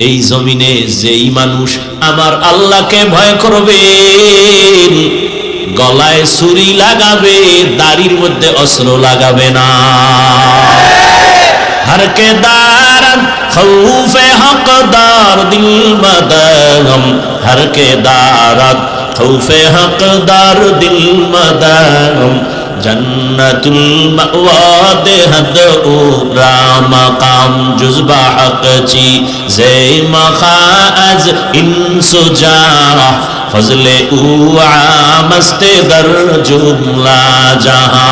এই জমিনে যেই মানুষ আমার আল্লাহকে ভয় করবে, গলায় ছুরি লাগাবে, দাড়ির মধ্যে অস্ত্র লাগাবে না। হরকে দারান খৌফে হকদার দিল মাদাগম হরকে দারান খৌফে হকদার দিল মাদাগম জান্নাতুল মাওয়া দেহদ উরা মাকাম জুজবা হকচি জে মখা ইনসুজা ফজলে উয়া মস্তে দর জুমলা জাহা।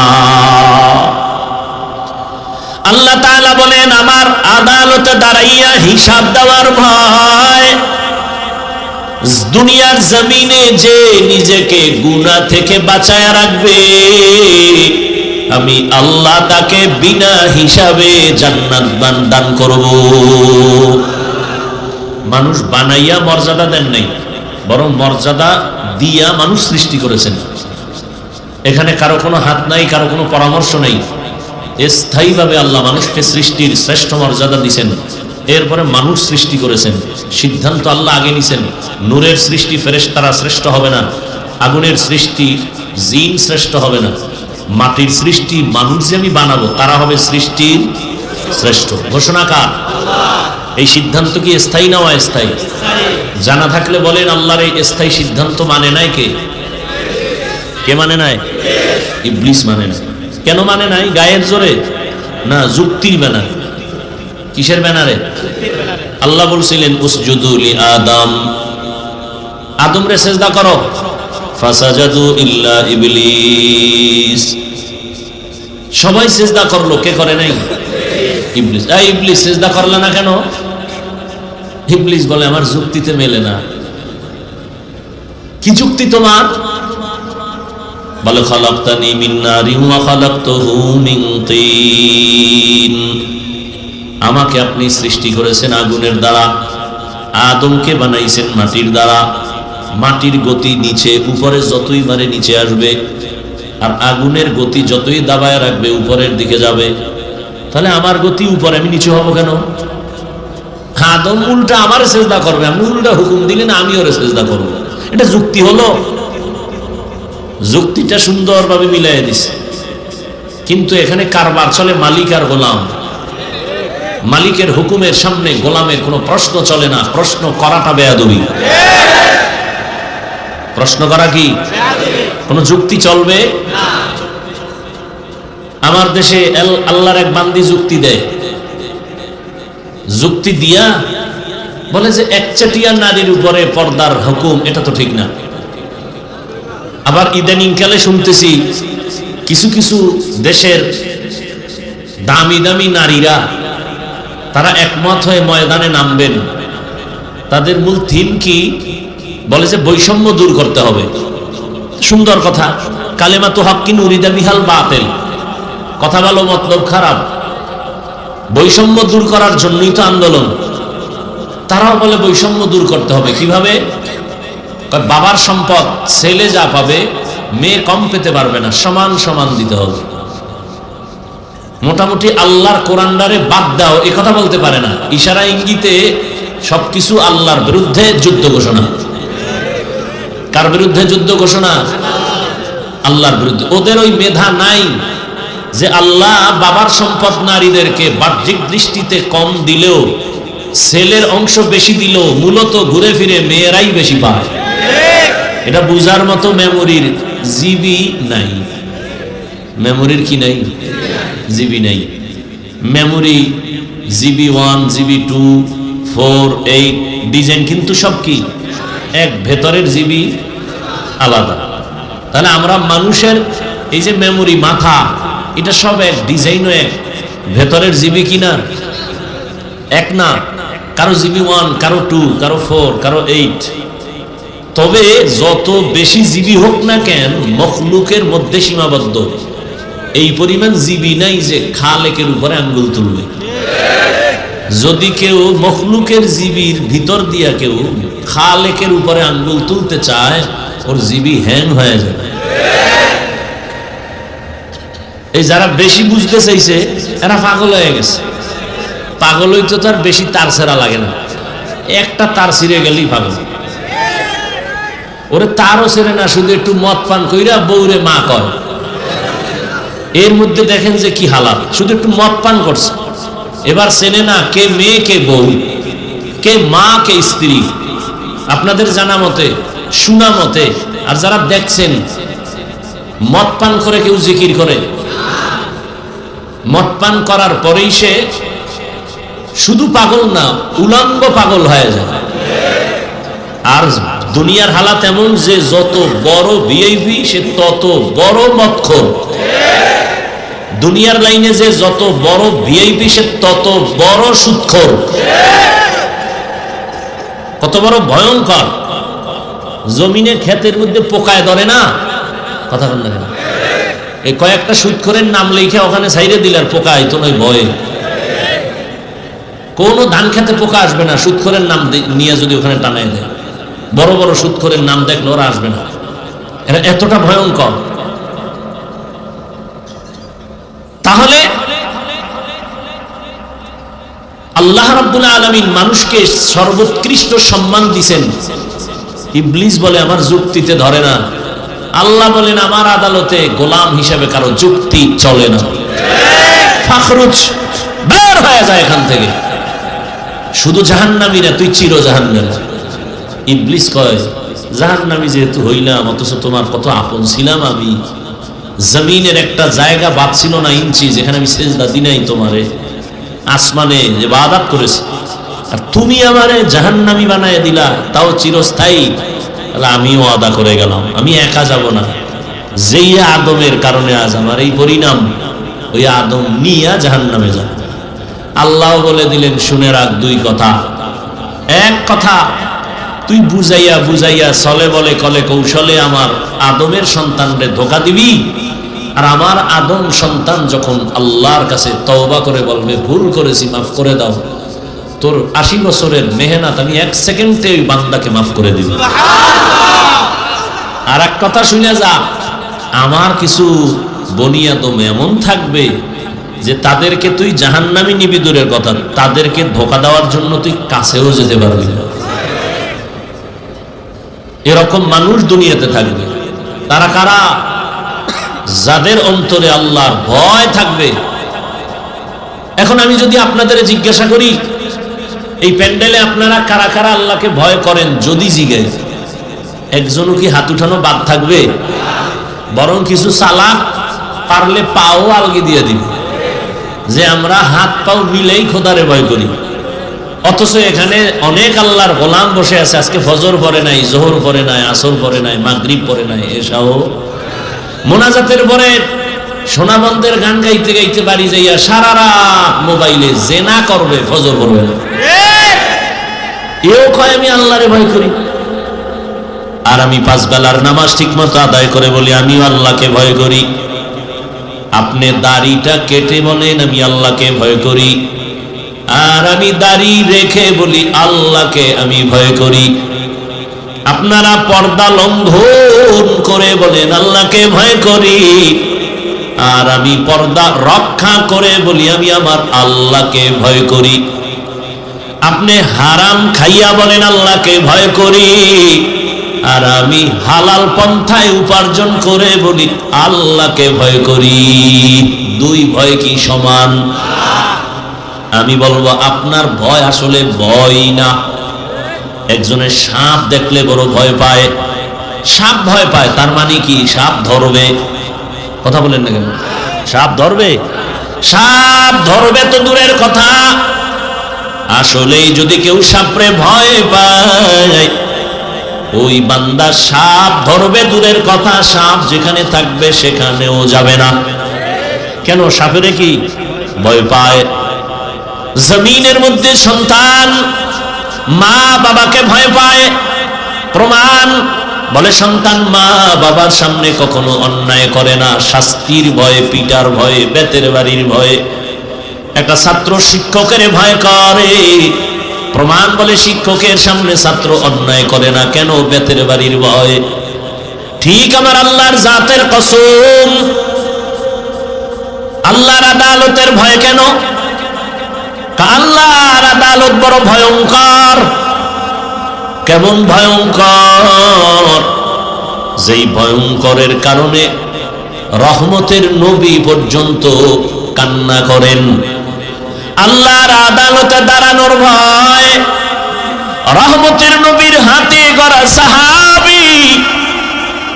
আল্লাহ তাআলা বলেন, আমার আদালতে দাঁড়াইয়া হিসাব দেওয়ার ভয় দুনিয়ার জমিনে যে নিজেকে গুনা থেকে বাঁচায় রাখবে, আমি আল্লাহ তাকে বিনা হিসাবে জান্নাত বান দান করব। মানুষ বানাইয়া মর্যাদা দেন নাই, বরং মর্যাদা দিয়া মানুষ সৃষ্টি করেছেন। এখানে কারও কোনো হাত নাই, কারও কোনো পরামর্শ নেই। স্থায়ীভাবে আল্লাহ মানুষকে সৃষ্টির শ্রেষ্ঠ মর্যাদা দিছেন। এরপরে মানুষ সৃষ্টি করেছেন। সিদ্ধান্ত আল্লাহ আগে নিছেন। নূরের সৃষ্টি ফেরেশতারা শ্রেষ্ঠ হবে না। আগুনের সৃষ্টি জিন শ্রেষ্ঠ হবে না। মাটির সৃষ্টি মানুষ যে আমি বানাবো তারা হবে সৃষ্টির শ্রেষ্ঠ? ঘোষণাকার এই সিদ্ধান্ত কি স্থায়ী না অস্থায়ী? জানা থাকলে বলেন, আল্লাহর এই স্থায়ী সিদ্ধান্ত মানে নাই কে? কে মানে নাই? ইবলিস মানে না কেন মানে নাই? গায়ের জোরে? না, যুক্তির ব্যানার কিসের ব্যানারে? আল্লাহ বলছিলেন উসজুদুলি আদম। রে সেজদা করো। ফাসাজাদু ইল্লা ইবলিস। সবাই সেজদা করল, কে করে নাই? ইবলিস। এই ইবলিস, সেজদা করলে না কেন? ইবলিস বলে, আমার যুক্তিতে মেলে না। কি যুক্তি তোমার? বলে, খলাক্তানি মিন নারিন ওয়া খলাকতুহু মিন তিন। আমাকে আপনি সৃষ্টি করেছেন আগুনের দ্বারা, আদমকে বানাইছেন মাটির দ্বারা। মাটির গতি নিচে, উপরে যতই মারে নিচে আসবে, আর আগুনের গতি যতই দাবায় রাখবে, উপরের দিকে যাবে। তাহলে আমার গতি উপরে, আমি নিচে হব কেন? আদম উল্টা আমার চেষ্টা করবে, আমি উল্টা হুকুম দিলে না আমি ওরে চেষ্টা করব। এটা যুক্তি হলো। যুক্তিটা সুন্দরভাবে মিলাই দিছে। কিন্তু এখানে কারবার চলে, মালিক আর গোলাম। মালিকের হুকুমের সামনে গোলামের কোনো প্রশ্ন চলে না। প্রশ্ন করাটা বেয়াদবি। প্রশ্ন করা কি? কোনো যুক্তি চলবে? আমার দেশে আল্লাহর এক বান্দি যুক্তি দেয়। যুক্তি দিয়া বলে যে একচাটিয়া নারীর উপরে পর্দার হুকুম, এটা তো ঠিক না। আবার ইদানিং কালে শুনতেছি কিছু কিছু দেশের দামি দামি নারীরা তারা একমত হয়ে ময়দানে নামবেন। তাদের মূল থিম কি? বলে যে বৈষম্য দূর করতে হবে। সুন্দর কথা। কালেমা তো হক কিন উরিদা বিহাল বাতেল। কথা ভালো মতলব খারাপ। বৈষম্য দূর করার জন্যই তো আন্দোলন। তারাও বলে বৈষম্য দূর করতে হবে। কীভাবে? বাবার সম্পদ ছেলে যা পাবে, মেয়ে কম পেতে পারবে না। সমান সমান দিতে হবে। মোটামুটি আল্লাহর কোরআনদারে বাদ দাও, এ কথা বলতে পারে না। ইশারা ইঙ্গিতে সবকিছু আল্লাহর বিরুদ্ধে যুদ্ধ ঘোষণা। কার বিরুদ্ধে যুদ্ধ ঘোষণা? আল্লাহর বিরুদ্ধে। ওদের ওই মেধা নাই যে আল্লাহ বাবার সম্পদ নারীদেরকে বাহ্যিক দৃষ্টিতে কম দিলেও, ছেলের অংশ বেশি দিলেও মূলত ঘুরে ফিরে মেয়েরাই বেশি পায়। এটা বুঝার মতো মেমোরির জিবি নাই। মেমোরির কি নাই? জিবি নেই। Memory GB one, GB two, four, eight, design কিন্তু সব কি? এক ভেতরের জিবি আলাদা। তাহলে আমরা মানুষের এই যে মেমোরি মাথা, এটা সব এক, ডিজাইনও এক। ভেতরের জিবি কিনা এক না। কারও জিবি ওয়ান, কারও টু, কারও ফোর, কারও এইট। তবে যত বেশি জিবি হোক না কেন, মখলুকের মধ্যে সীমাবদ্ধ। এই পরিমাণ জিবি নাই যে খালেকের উপরে আঙ্গুল তুলবে। যদি কেউ মখলুকের জিবির ভিতর দিয়া কেউ খালেকের উপরে আঙ্গুল তুলতে চায়, ওর জিবি হ্যাং হয়ে যাবে। এই যারা বেশি বুঝতে চাইছে, এরা পাগল হয়ে গেছে। পাগল হইতে তো আর বেশি তার ছেড়া লাগে না। একটা তার ছিঁড়ে গেলেই ভালো ওরে তারও ছেড়ে না, শুধু একটু মদ পান কইরা বউরে মা কয়। এর মধ্যে দেখেন যে কি হালাত শুধু একটু মদ পান করছে। এবার চেনে না, কে মেয়ে, কে বউ, কে মা, কে স্ত্রী। আপনাদের জানা মতে, শোনা মতে, আর যারা দেখছেন, মদ পান করে কেউ জিকির করে। মদ পান করার পরেই সে শুধু পাগল না, উলঙ্গ পাগল হয়ে যায়। আর দুনিয়ার হালাত এমন যে যত বড় ভিআইপি সে তত বড় মৎখর দুনিয়ার লাইনে যে যত বড় ভিআইপি সে তত বড় সুৎখর। কত বড় ভয়ঙ্কর। জমিনে ক্ষেতের মধ্যে পোকায় ধরে না? কথা বল না কেন? এই কয়েকটা সুৎখরের নাম লিখে ওখানে সাইডে দিলে আর পোকা আইতো নয় ভয়ে। কোনো ধান খেতে পোকা আসবে না, সুৎখরের নাম নিয়ে যদি ওখানে টানাই দেয়। বড় বড় সুৎখরের নাম দেখলে ওরা আসবে না। এরা এতটা ভয়ঙ্কর। তাহলে আল্লাহ রাব্বুল আলামিন মানুষকে সর্বোৎকৃষ্ট সম্মান দিছেন। ইবলিস বলে, আমার যুক্তিতে ধরে না। আল্লাহ বলেন, আমার আদালতে গোলাম হিসেবে কারও যুক্তি চলে না। ফাখরুজ, বের হয়ে যায় এখান থেকে। শুধু জাহান্নামীরা তুই চির জাহান্নামী। ইবলিস কয়, জাহান্নামী যেহেতু হইলাম, অথচ তোমার কত আপন ছিলাম আমি। জমিনের একটা জায়গা বাদ ছিল না ইঞ্চি, যেখানে আমি সেজদা দিনাই তোমারে। আসমানে যে বাদাত করেছি। আর তুমি আমারে জাহান্নামি বানায় দিলা, তাও চিরস্থায়ী। তাহলে আমিও আদা করে গেলাম। আমি একা যাব না। যেই আদমের কারণে আজ আমার এই পরিণাম, ওই আদম নিয়া জাহান্নামে যাব। আল্লাহ বলে দিলেন, শুনে রাখ দুই কথা। এক কথা, তুই বুঝাইয়া বুঝাইয়া চলে বলে কলে কৌশলে আমার আদমের সন্তানরে ধোকা দিবি। আর আমার আদম সন্তান যখন আল্লাহর কাছে তওবা করে বলবে ভুল করেছি মাফ করে দাও। তোর আশি বছরের মেহনত আমি এক সেকেন্ডে ওই বান্দাকে মাফ করে দিব। আর এক কথা শুনে যা আমার কিছু বনিয়াদম এমন থাকবে যে তাদেরকে তুই জাহান্নামি নিবি দূরের কথা তাদেরকে ধোকা দেওয়ার জন্য তুই কাছেও যেতে পারবি না। এরকম মানুষ দুনিয়াতে থাকবে। তারা কারা? যাদের অন্তরে আল্লাহর ভয় থাকবে। এখন আমি যদি আপনাদের জিজ্ঞাসা করি, এই প্যান্ডেলে আপনারা কারা কারা আল্লাহকে ভয় করেন, যদি জিগে, একজনও কি হাত উঠানো বাদ থাকবে? বরং কিছু চালাক পারলে পাও আলগে দিয়ে দিবে। যে আমরা হাত পাও মিলেই খোদারে ভয় করি। অথচ এখানে অনেক আল্লাহর গোলাম বসে আছে। আজকে ফজর পরে নাই, জোহর পরে নাই, আসর পরে নাই, মাগরিব পরে নাই, এসাও মোনাজাতের পরে সোনাবন্দের গান গাইতে গাইতে বাড়ি যাইয়া সারা রাত মোবাইলে জেনা করবে, ফজর করবে না। এও কয়, আমি আল্লাহরে ভয় করি। আর আমি পাঁচ বেলার নামাজ ঠিক মতো আদায় করে বলি, আমিও আল্লাহকে ভয় করি। আপনি দাড়িটা কেটে বলেন, আমি আল্লাহকে ভয় করি। আর আমি দাড়ি রেখে বলি, আল্লাহকে আমি ভয় করি। আপনারা পর্দা লঙ্ঘন করে বলেন, আল্লাহকে ভয় করি। আর আমি পর্দা রক্ষা করে বলি, আমি আমার আল্লাহকে ভয় করি। আপনি হারাম খাইয়া বলেন, আল্লাহকে ভয় করি। আর আমি হালাল পন্থায় উপার্জন করে বলি, আল্লাহকে ভয় করি। দুই ভয় কি সমান? আমি বলব, আপনার ভয় আসলে ভয় না। একজনের সাপ দেখলে বড় ভয় পায়। সাপ ভয় পায়, তার মানে কি? সাপ ধরবে। কথা বলেন না কেন? সাপ ধরবে? সাপ ধরবে তো দূরের কথা। আসলেই যদি কেউ সাপরে ভয় পায়, ওই বান্দা সাপ ধরবে দূরের কথা, সাপ যেখানে থাকবে সেখানেও যাবে না। কেন? সাপেরে কি? ভয় পায়। জমিনের মধ্যে সন্তান মা বাবাকে ভয় পায়। প্রমাণ, বলে সন্তান, মা বাবার সামনে কখনো অন্যায় করে না। শাস্তির ভয়ে, পিটার ভয়ে, বেতের বাড়ির ভয়ে। একটা ছাত্র শিক্ষকের ভয় করে। প্রমাণ, বলে শিক্ষকের সামনে ছাত্র অন্যায় করে না। কেন বেতের বাড়ির ভয়? ঠিক আমার আল্লাহর জাতের কসম। আল্লাহর আদালতের ভয় কেন? আল্লাহর আদালত বড় ভয়ঙ্কর। কেমন ভয়ঙ্কর? যেই ভয়ঙ্করের কারণে রহমতের নবী পর্যন্ত কান্না করেন। আল্লাহর আদালতে দাঁড়ানোর ভয়, রহমতের নবীর হাতে গড়া সাহাবি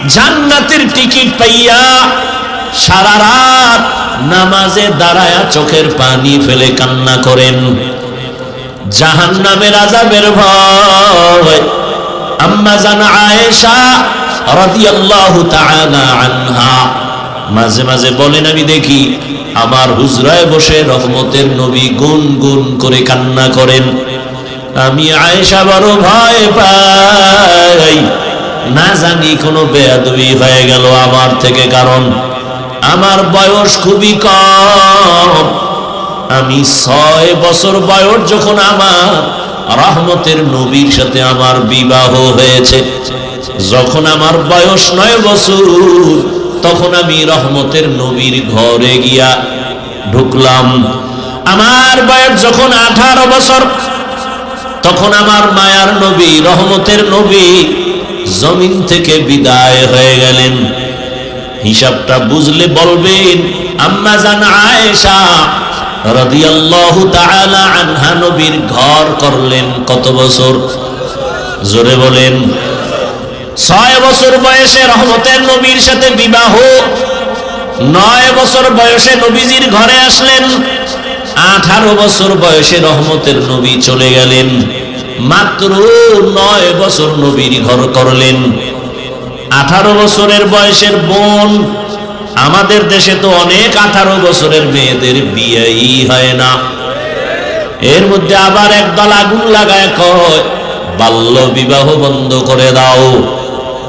জান্নাতের টিকিট পাইয়া সারা রাত নামাজে দাঁড়ায়া চোখের পানি ফেলে কান্না করেন। জাহান নামের আজাবের ভয়। আম্মা জান আয়েশা রাদিয়াল্লাহু তাআলা আনহা। মাঝে মাঝে বলেন, আমি দেখি আমার হুজরায় বসে রহমতের নবী গুন গুন করে কান্না করেন। আমি আয়েশা বড় ভয় পাই। না জানি কোনো বেয়াদবি হয়ে গেল আমার থেকে কারণ। আমার বয়স খুবই কম। আমি ছয় বছর বয়স যখন আমার রহমতের নবীর সাথে আমার বিবাহ হয়েছে। যখন আমার বয়স নয় বছর, তখন আমি রহমতের নবীর ঘরে গিয়া ঢুকলাম। আমার বয়স যখন আঠারো বছর, তখন আমার মায়ার নবী, রহমতের নবী, জমিন থেকে বিদায় হয়ে গেলেন। হিসাবটা বুঝলে বলবেন। আম্মা জান আয়েশা রাদিয়াল্লাহু তাআলা আনহা নবীর ঘর করলেন কত বছর? জোরে বলেন। ছয় বছর বয়সে রহমতের নবীর সাথে বিবাহ, নয় বছর বয়সে নবীজির ঘরে আসলেন, আঠারো বছর বয়সে রহমতের নবী চলে গেলেন। মাত্র নয় বছর নবীর ঘর করলেন। আঠারো বছরের বয়সের বোন। আমাদের দেশে তো অনেক আঠারো বছরের মেয়েদের বিয়েই হয় না। এর মধ্যে আবার একদল আগুন লাগায়, কয়, বাল্য বিবাহ বন্ধ করে দাও।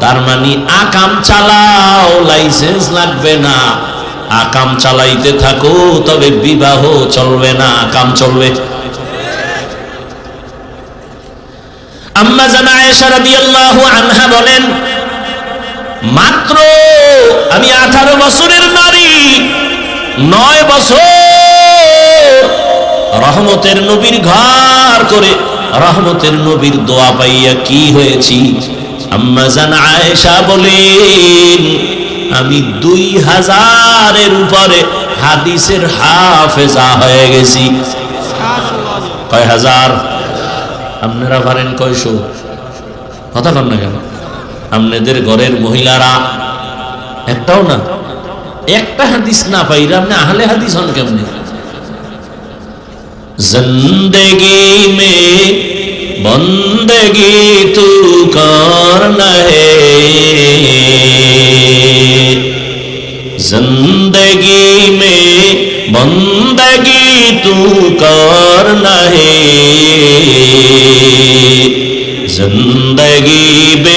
তার মানে আকাম চালাও, লাইসেন্স লাগবে না। আকাম চালাইতে থাকো, তবে বিবাহ চলবে না আকাম চলবে। আম্মা জানা আয়েশা রাদিয়াল্লাহু আনহা বলেন মাত্র আমি আঠারো বছরের নারী নয় বছর রহমতের নবীর ঘর করে রহমতের নবীর দোয়া পাইয়া কি হয়েছি? আম্মা জান আয়েশা বলেন আমি দুই হাজারের উপরে হাদিসের হাফেজা হয়ে গেছি। কয় হাজার? আপনারা পারেন কয়শো? কথা কন না কেন? আপনাদের ঘরের মহিলারা، একটাও না، একটা হাদিস না পাইরা আপনি আহলে হাদিস হন কেমনি? زندگی میں بندگی تو کرنا ہے زندگی میں بندگی تو کرنا ہے زندگی بے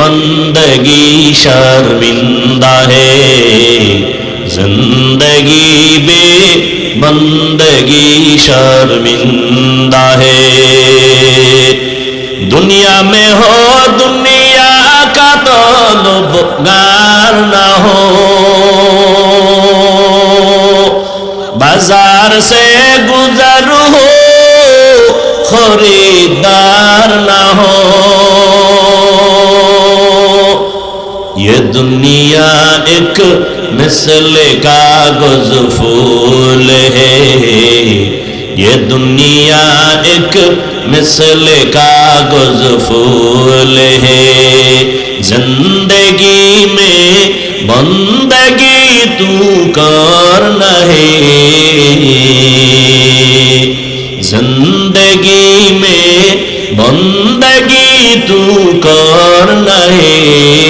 بندگی شرمندہ ہے زندگی بے بندگی شرمندہ ہے دنیا میں ہو دنیا کا تو لبگار نہ ہو بازار سے گزر ہو خریدار ایک مثل کا گزفول ہے۔ یہ دنیا ایک مثل کا گزفول ہے۔ زندگی میں بندگی تو کون ہے۔ زندگی میں بندگی تو کون ہے۔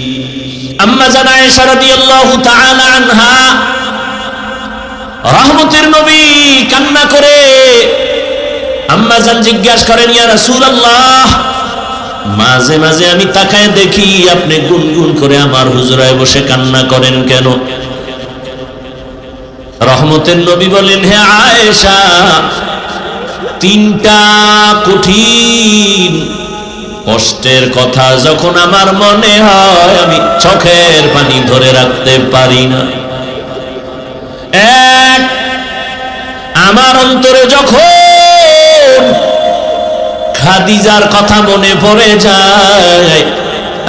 আম্মা জানা আয়েশা তাআলা আনহা, রহমতের নবী কান্না করে। আম্মা জান জিজ্ঞাসা করেন, ইয়া রাসূলুল্লাহ, মাঝে মাঝে আমি তাকায় দেখি আপনি গুনগুন করে আমার হুজুরায় বসে কান্না করেন কেন? রহমতের নবী বলেন, হে আয়েশা, তিনটা কঠিন কষ্টের কথা যখন আমার মনে হয়, আমি চোখের পানি ধরে রাখতে পারি না। এক, আমার অন্তরে যখন খাদিজার কথা মনে পড়ে যায়,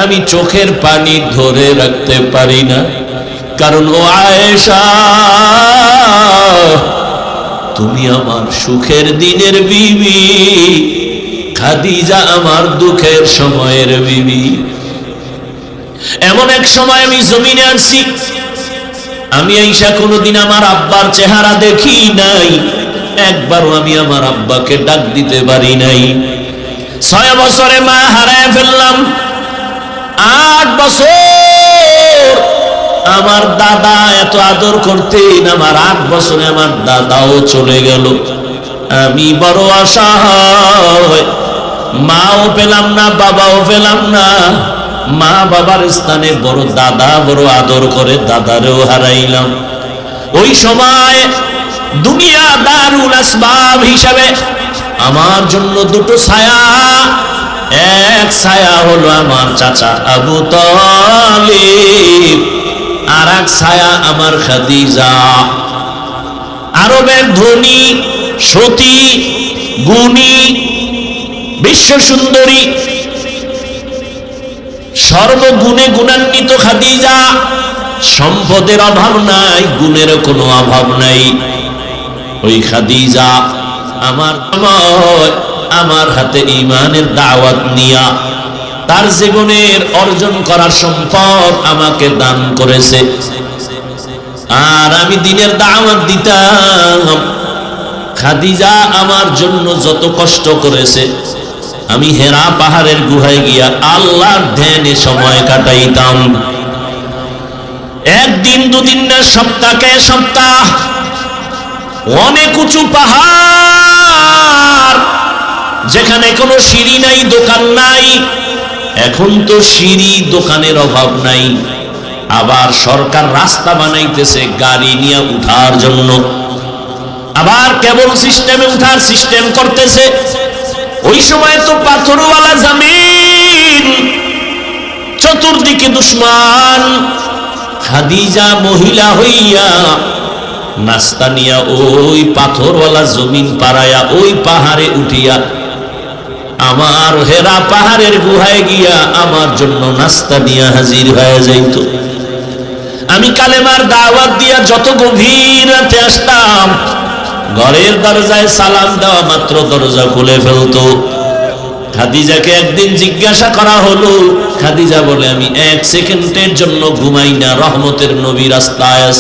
আমি চোখের পানি ধরে রাখতে পারি না। কারণ, ও আয়েশা, তুমি আমার সুখের দিনের বিবি। খাদিজা আমার দুঃখের সময়ের বিবি। এমন এক সময় আমি জমিনে আসছি আমি আইসা কোনোদিন আমার আব্বার চেহারা দেখি নাই। একবারও আমি আমার আব্বাকে ডাক দিতে পারি নাই। ছয় বছরে মা হারায় ফেললাম। আট বছর আমার দাদা এত আদর করতেন, আমার আট বছরে আমার দাদাও চলে গেল। আমি বড় অসহায় মাও পেলাম না, বাবাও পেলাম না। মা বাবার স্থানে বড় দাদা, বড় আদর করে দাদারেও হারাইলাম। ওই সময় দুনিয়া দারুল আসবাব হিসাবে আমার জন্য দুটো ছায়া। এক ছায়া হলো আমার চাচা আবু তালিব আর এক ছায়া আমার খাদিজা। আরবের ধনী, সতী, গুণী বিশ্ব সুন্দরী, সর্বগুণে গুণান্বিত খাদিজা, সম্পদের অভাব নাই, গুণের কোনো অভাব নাই। ওই খাদিজা আমার আমার হাতে ইমানের দাওয়াত নিয়া, তার জীবনের অর্জন করার সম্পদ আমাকে দান করেছে। আর আমি দিনের দাওয়াত দিতাম। খাদিজা আমার জন্য যত কষ্ট করেছে আমি হেরা পাহাড়ের গুহায় গিয়া আল্লাহর ধ্যানে সময় কাটাইতাম। একদিন, দুদিন না সপ্তাহে সপ্তাহ। অনেক উঁচু পাহাড়, যেখানে কোনো সিঁড়ি নাই, দোকান নাই। এখন তো সিঁড়ি দোকানের অভাব নাই। আবার সরকার রাস্তা বানাইতেছে গাড়ি নিয়ে উঠার জন্য। আবার কেবল সিস্টেমে উঠার সিস্টেম করতেছে। ওই সময় তো পাথরওয়ালা জামিন, চতুর্দিকে দুশ্মান। খাদিজা মহিলা হইয়া নাস্তা নিয়া ওই পাথরওয়ালা জমিন পাড়ায়া ওই পাহাড়ে উঠিয়া আমার হেরা পাহাড়ের গুহায় গিয়া আমার জন্য নাস্তা নিয়া হাজির হয়ে যাইত। আমি কালেমার দাওয়াত দিয়া যত গভীর রাতে আসতাম ঘরের দরজায় সালাম দেওয়া মাত্র দরজা খুলে ফেলতো খাদিজাকে একদিন জিজ্ঞাসা করা হলো, খাদিজা বলে, আমি এক সেকেন্ডের জন্য ঘুমাই না, রহমতের নবী রাস্তায়।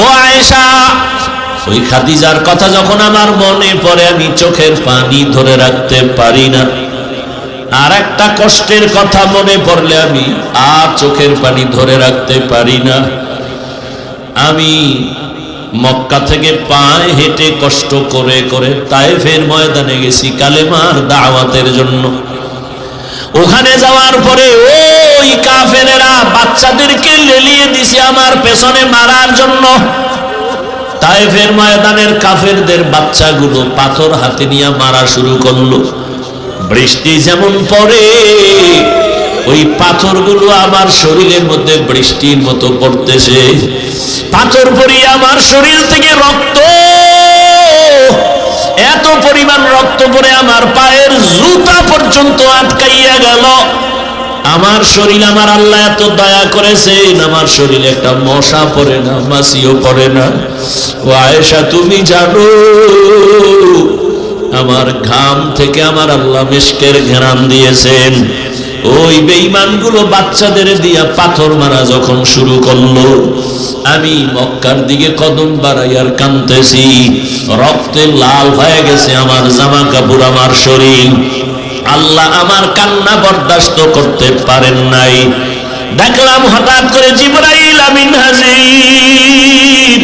ও আয়েশা, ওই খাদিজার কথা যখন আমার মনে পড়ে, আমি চোখের পানি ধরে রাখতে পারি না আর একটা কষ্টের কথা মনে পড়লে, আমি আর চোখের পানি ধরে রাখতে পারি না আমি মক্কা থেকে পায়ে হেঁটে কষ্ট করে করে তাইফের ময়দানে গেছি কালেমার দাওয়াতের জন্য। ওখানে যাওয়ার পরে ওই কাফেরেরা বাচ্চাদেরকে লেলিয়ে দিছে আমার পেছনে মারার জন্য। তাইফের ময়দানের কাফেরদের বাচ্চাগুলো পাথর হাতে নিয়ে মারা শুরু করল। বৃষ্টি যেমন পড়ে ওই পাথরগুলো আমার শরীরের মধ্যে বৃষ্টির মতো পড়তেছে। পাথর পরিয়ে আমার শরীর থেকে রক্ত। এত পরিমাণ রক্ত পরে আমার পায়ের জুতা পর্যন্ত আটকাইয়া গেল। আমার শরীর আমার আল্লাহ এত দয়া করেছেন, আমার শরীরে একটা মশা পড়ে না মাসিও পড়ে না। ও আয়েশা, তুমি জানো, আমার ঘাম থেকে আমার আল্লাহ মেশকের ঘেরাম দিয়েছেন। ওই বেঈমানগুলো বাচ্চাদের দিয়া পাথর মারা যখন শুরু করল, আমি মক্কার দিকে কদম বাড়াইয়ার কানতেছি রক্তে লাল হয়ে গেছে আমার জামা কাপড় আমার শরীর। আল্লাহ আমার কান্না বরদাস্ত করতে পারেন নাই। দেখলাম হঠাৎ করে জিবরাইল আমিন হাজির।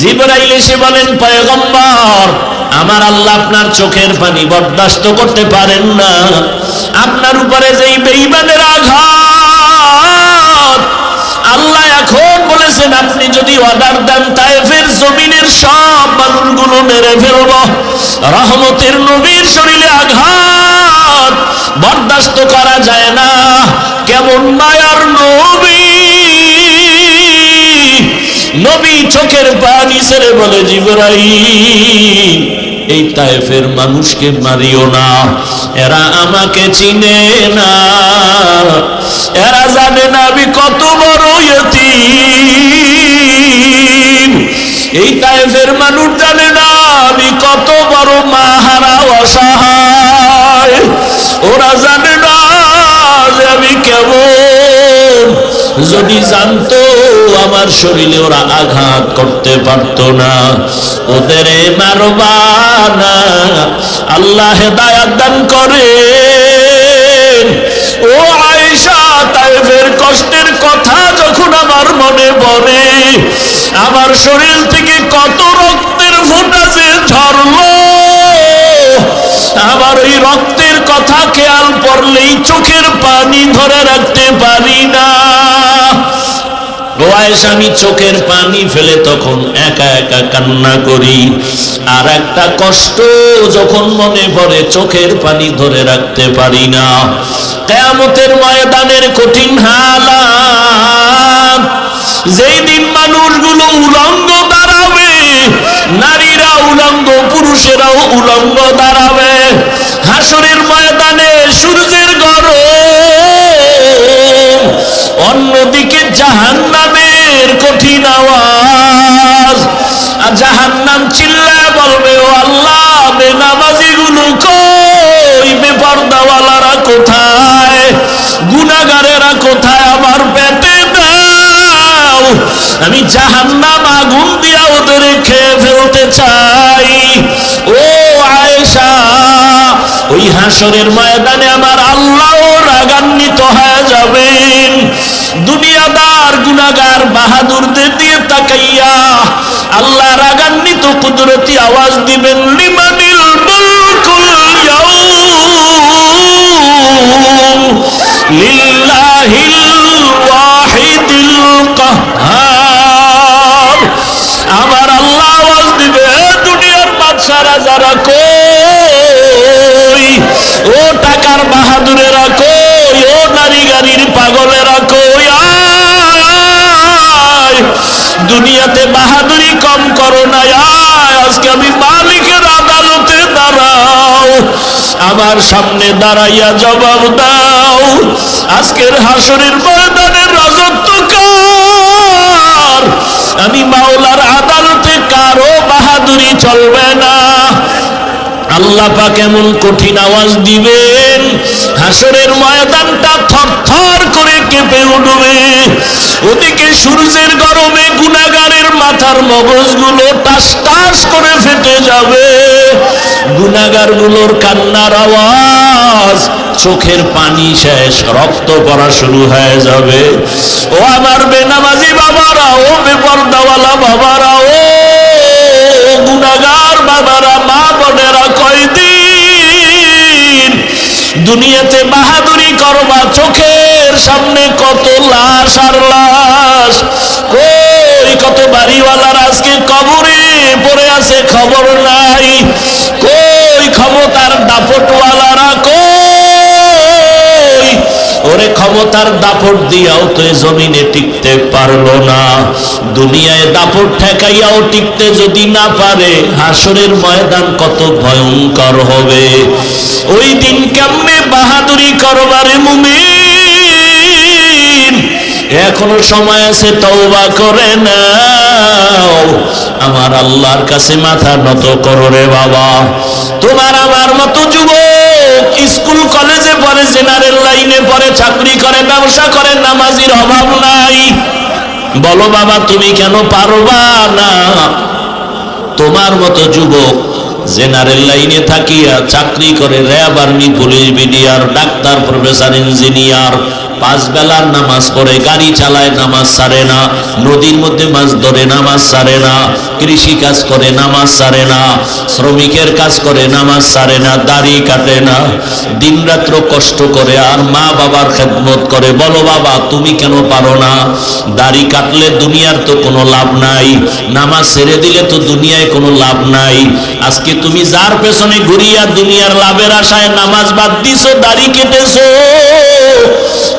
জিবরাইল এসে বলেন, পয়গম্বর, আমার আল্লাহ আপনার চোখের পানি বরদাস্ত করতে পারেন না। আপনার উপরে যেই বেঈমানের আঘাত, আল্লাহ এখন বলেছেন, আপনি যদি অর্ডার দেন তাইফের জমিনের সব মানুষগুলো মেরে ফেলব। রহমতের নবীর শরীরে আঘাত বরদাস্ত করা যায় না। কেমন মায়ার নবী চোখের পানি ছেড়ে বলে জিবরাই এই তাইফের মানুষকে মারিও না। এরা আমাকে চিনে না। এরা জানে না আমি কত বড় ইয়তীম। এই তাইফের মানুষ জানে না আমি কত বড় মাহারা অসহায়। ওরা জানে যদি জানতো, আমার শরীরে ওরা আঘাত করতে পারত না। ওদের আল্লাহ হেদায়াত দান করে ও আয়েশা, তাইফের কষ্টের কথা যখন আমার মনে পড়ে, আমার শরীর থেকে কত রক্তের ফোঁটা যে ঝরলো। আমার ওই রক্তের কথা খেয়াল পড়লেই চোখের পানি ধরে রাখতে পারি না। আমি চোখের পানি ফেলে তখন একা একা কান্না করি। আর একটা কষ্ট যখন মনে পড়ে, চোখের পানি ধরে রাখতে পারি না। কেয়ামতের ময়দানের কঠিন যেই দিন মানুষগুলো উলঙ্গ দাঁড়াবে, নারীরা উলঙ্গ, পুরুষেরাও উলঙ্গ দাঁড়াবে। হাসরের ময়দানে সূর্যের জাহান্নামের কঠিন আওয়াজ। আর জাহান্নাম চিল্লায় বলবে, ও আল্লাহ বেনামাজি গুলো কই? বেপর্দাওয়ালারা কোথায়? গুনাগারেরা কোথায়? আমার পেটে দাও। আমি জাহান্নাম আগুন দিয়া ওদের খেয়ে ফেলতে চাই। ও আয়েশা, ওই হাসরের ময়দানে আমার আল্লাহ রাগান্বিত হয়ে যাবেন। দুনিয়াদার গুনাগার বাহাদুর দিয়ে তাকাইয়া আল্লাহ রাগান্বিত কুদরতি আওয়াজ দিবেন লিমানিল মুলকুল আজকে আমি মালিকের আদালতে দাঁড়াও। আমার সামনে দাঁড়াইয়া জবাব দাও। আজকের হাসরের ময়দানের রাজত্ব আমি মাওলার আদালতে কারও বাহাদুরি চলবে না। আল্লাহ পাক এমন কঠিন আওয়াজ দিবেন, হাসরের ময়দানটা থরথর করে কেঁপে উঠবে। ওদিকে সূর্যের গরমে গুনাগারের মাথার মগজগুলো টাস টাস করে ফেটে যাবে। গুনাগারগুলোর কান্নার আওয়াজ, চোখের পানি শেষ, রক্ত পড়া শুরু হয়ে যাবে। ও আমার বেনামাজি বাবারা, ও বেপরদাওয়ালা বাবারা, ও গুনাগার বাবারা দুনিয়াতে বাহাদুরি করবা, চোখের সামনে কত লাশ আর লাশ। কই, কত বাড়িওয়ালার আজকে কবরে পড়ে আছে, খবর নাই। কই, ক্ষমতার দাপটওয়ালারা ক্ষমতার দাপট দিয়াও তো জমিনে টিকতে পারল না। দুনিয়ায় দাপট ঠেকাইয়াও টিকতে যদি না পারে, হাসরের ময়দান কত ভয়ঙ্কর হবে। ওই দিন কেমনে বাহাদুরি করবারে মুমিন? এখনও সময় আছে, তওবা করে নাও। আমার আল্লাহর কাছে মাথা নত করো রে বাবা। তোমার আমার মতো যুবক স্কুল, কলেজে পড়ে, জেনারেল লাইনে পড়ে, চাকরি করে, ব্যবসা করে, নামাজির অভাব নাই। বলো বাবা, তুমি কেন পারবা না? তোমার মতো যুবক জেনারেল লাইনে থাকিয়া চাকরি করে, RAB army, police, BDR, doctor, professor, engineer পাঁচ বেলার নামাজ পড়ে, গাড়ি চালায়, নামাজ সারে না। নদীর মধ্যে মাছ ধরে, নামাজ সারে না। কৃষি কাজ করে, নামাজ সারে না। শ্রমিকের কাজ করে, নামাজ সারে না। দাড়ি কাটে না। দিন রাত্র কষ্ট করে, আর মা বাবার খেদমত করে। বলো বাবা, তুমি কেন পারো না? দাড়ি কাটলে দুনিয়ার তো কোনো লাভ নাই। নামাজ ছেড়ে দিলে তো দুনিয়ায় কোনো লাভ নাই। আজকে তুমি যার পেছনে ঘুরিয়া দুনিয়ার লাভের আশায় নামাজ বাদ দিছো, দাড়ি কেটেছো।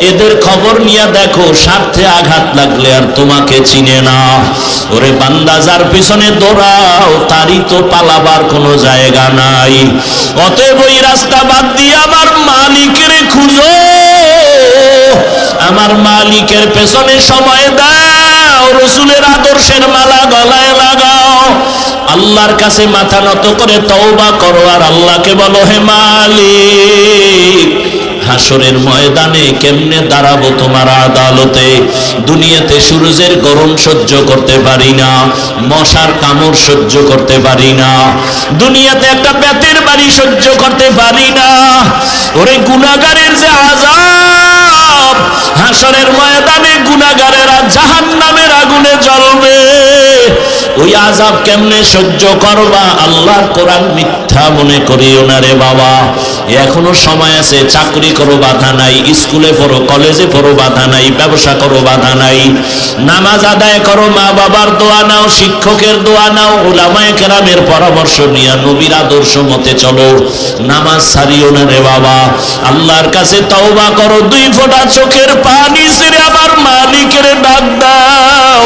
এদের খবর নিয়ে দেখো, স্বার্থে আঘাত লাগলে আর তোমাকে চিনে না। ওরে বান্দা, যার পিছনে দৌড়াও, তারই তো পালাবার কোনো জায়গা নাই। অতএব ওই রাস্তা বাদ দিয়ে আমার মালিকের খুঁজো। আমার মালিকের পেছনে সময় দাও, রসুলের আদর্শের মালা গলায় লাগাও। আল্লাহর কাছে মাথা নত করে তওবা করো, আর আল্লাহকে বলো, হে মালিক হাসরের ময়দানে কেমনে দাঁড়াবো তোমার আদালতে? দুনিয়াতে সূর্যের গরম সহ্য করতে পারি না, মশার কামড় সহ্য করতে পারি না, দুনিয়াতে একটা বেতের বাড়ি সহ্য করতে পারি না। ওরে গুণাগারের যে আজাব। ময়দানে গুনাগারেরা জাহান নামের আগুনে জ্বলবে। ওই আজাব কেমনে সহ্য করবা? আল্লাহর কোরআন মিথ্যা মনে বাবা। এখনও সময় আছে, চাকরি করো, বাধা নাই। স্কুলে পড়ো, কলেজে পড়ো, বাধা নাই। ব্যবসা করো, বাধা নাই। নামাজ আদায় করো মা বাবার দোয়া নাও, শিক্ষকের দোয়া নাও ওলামায়ে কেরামের পরামর্শ নিয়ে নবীর আদর্শ মতে চলো। নামাজ ছাড়িও না রে বাবা। আল্লাহর কাছে তওবা করো, দুই ফোঁটা চোখের পানি ছেড়ে আমার মালিকের ডাক দাও।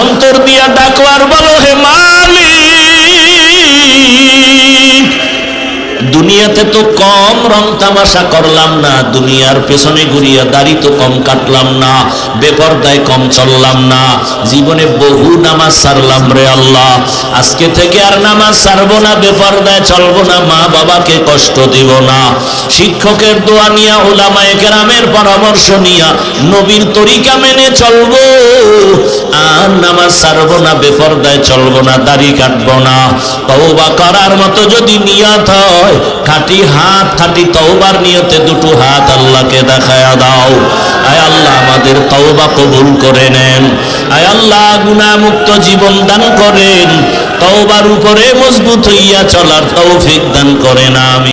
অন্তর দিয়া ডাকো আর বলো, হে মালিক, দুনিয়াতে তো কম রং তামাশা করলাম না, দুনিয়ার পেছনে ঘুরিয়া দাড়ি তো কম কাটলাম না। বেপরদায় কম চললাম না। জীবনে বহু নামাজ সারলাম রে আল্লাহ। আজকে থেকে আর নামাজ সারবো না, বেপরদায় চলবো না মা বাবাকে কষ্ট দিব না। শিক্ষকের দোয়া নিয়া ওলামায়ে কেরামের পরামর্শ নিয়া, নবীর তরিকা মেনে চলবো। আর নামাজ সারবো না, বেপরদায় চলবো না, দাড়ি কাটবো না। তওবা করার মতো যদি নিয়ত হয়, খাটি হাত, খাটি তওবার নিয়তে দুটো হাত আল্লাহকে দেখায়া দাও। আয় আল্লাহ, আমাদের তওবা কবুল করে নেন। আয় আল্লাহ, গুনাহমুক্ত জীবন দান করেন। তওবার উপরে মজবুত হইয়া চলার তৌফিক দান করেন আমি